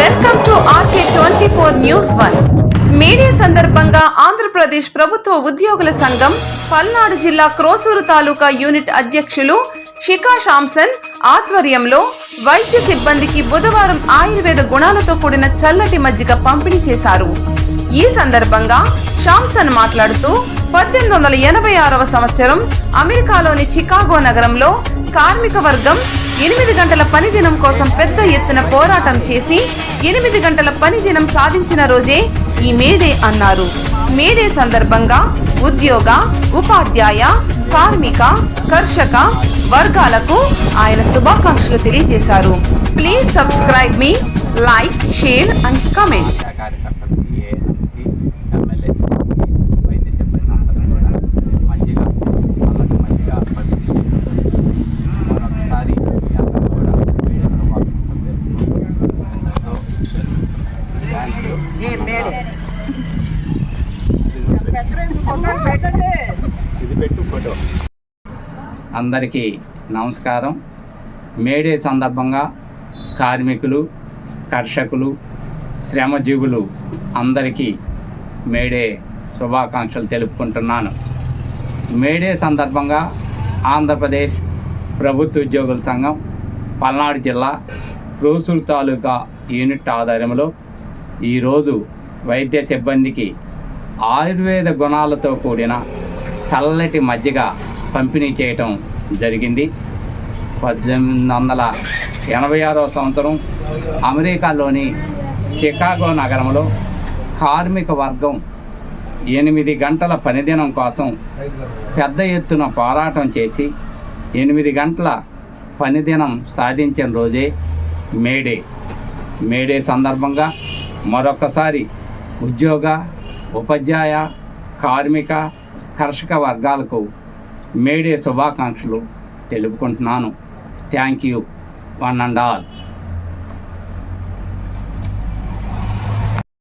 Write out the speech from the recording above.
Welcome to RK twenty four news one media సందర్భంగా ఆంధ్రప్రదేశ్ ప్రభుత్వ ఉద్యోగుల సంఘం పల్నాడు జిల్లా క్రోసూరు తాలూకా యూనిట్ అధ్యక్షులు షికా షాంసన్ ఆధ్వర్యంలో వైద్య సిబ్బందికి బుధవారం ఆయుర్వేద గుణాలతో కూడిన చల్లటి మజ్జిగ పంపిణీ చేశారు. ఈ సందర్భంగా షాంసన్ మాట్లాడుతూ పద్దెనిమిది వందల ఎనభై ఆరవ సంవత్సరం అమెరికాలోని చికాగో నగరంలో కార్మిక వర్గం ఎనిమిది గంటల పని దినం కోసం పెద్ద ఎత్తున పోరాటం చేసి ఎనిమిది గంటల పని దినం సాధించిన రోజే ఈ మేడే అన్నారు. మేడే సందర్భంగా ఉద్యోగ ఉపాధ్యాయ కార్మిక కర్షక వర్గాలకు ఆయన శుభాకాంక్షలు తెలియజేశారు. ప్లీజ్ సబ్స్క్రైబ్ మీ లైక్ షేర్ అండ్ కమెంట్ కార్యకర్తలకి ఏఎన్ఎంస్కి ఎమ్మెల్యేకి వైద్య సిబ్బంది అందరూ కూడా మజ్జిగ వాళ్ళకి మజ్జిగ పంపిణీ చేయడం మరొకసారి మీ అందరూ కూడా మీడియా శుభాకాంక్షలు తెలుపుకుంటూ ఎంతో థ్యాంక్ యూ ఇది పెట్టు ఫోటో అందరికీ నమస్కారం. మేడే సందర్భంగా కార్మికులు కర్షకులు శ్రమజీవులు అందరికీ మేడే శుభాకాంక్షలు తెలుపుకుంటున్నాను. మేడే సందర్భంగా ఆంధ్రప్రదేశ్ ప్రభుత్వ ఉద్యోగుల సంఘం పల్నాడు జిల్లా క్రోసూరు తాలూకా యూనిట్ ఆధ్వర్యంలో ఈరోజు వైద్య సిబ్బందికి ఆయుర్వేద గుణాలతో కూడిన చల్లటి మజ్జిగ పంపిణీ చేయటం జరిగింది. పద్దెనిమిది వందల ఎనభై ఆరో సంవత్సరం అమెరికాలోని చికాగో నగరంలో కార్మిక వర్గం ఎనిమిది గంటల పనిదినం కోసం పెద్ద ఎత్తున పోరాటం చేసి ఎనిమిది గంటల పనిదినం సాధించిన రోజే మేడే. మేడే సందర్భంగా మరొకసారి ఉద్యోగ ఉపాధ్యాయ కార్మిక కర్షక వర్గాలకు మేడే శుభాకాంక్షలు తెలుపుకుంటున్నాను. Thank you one and all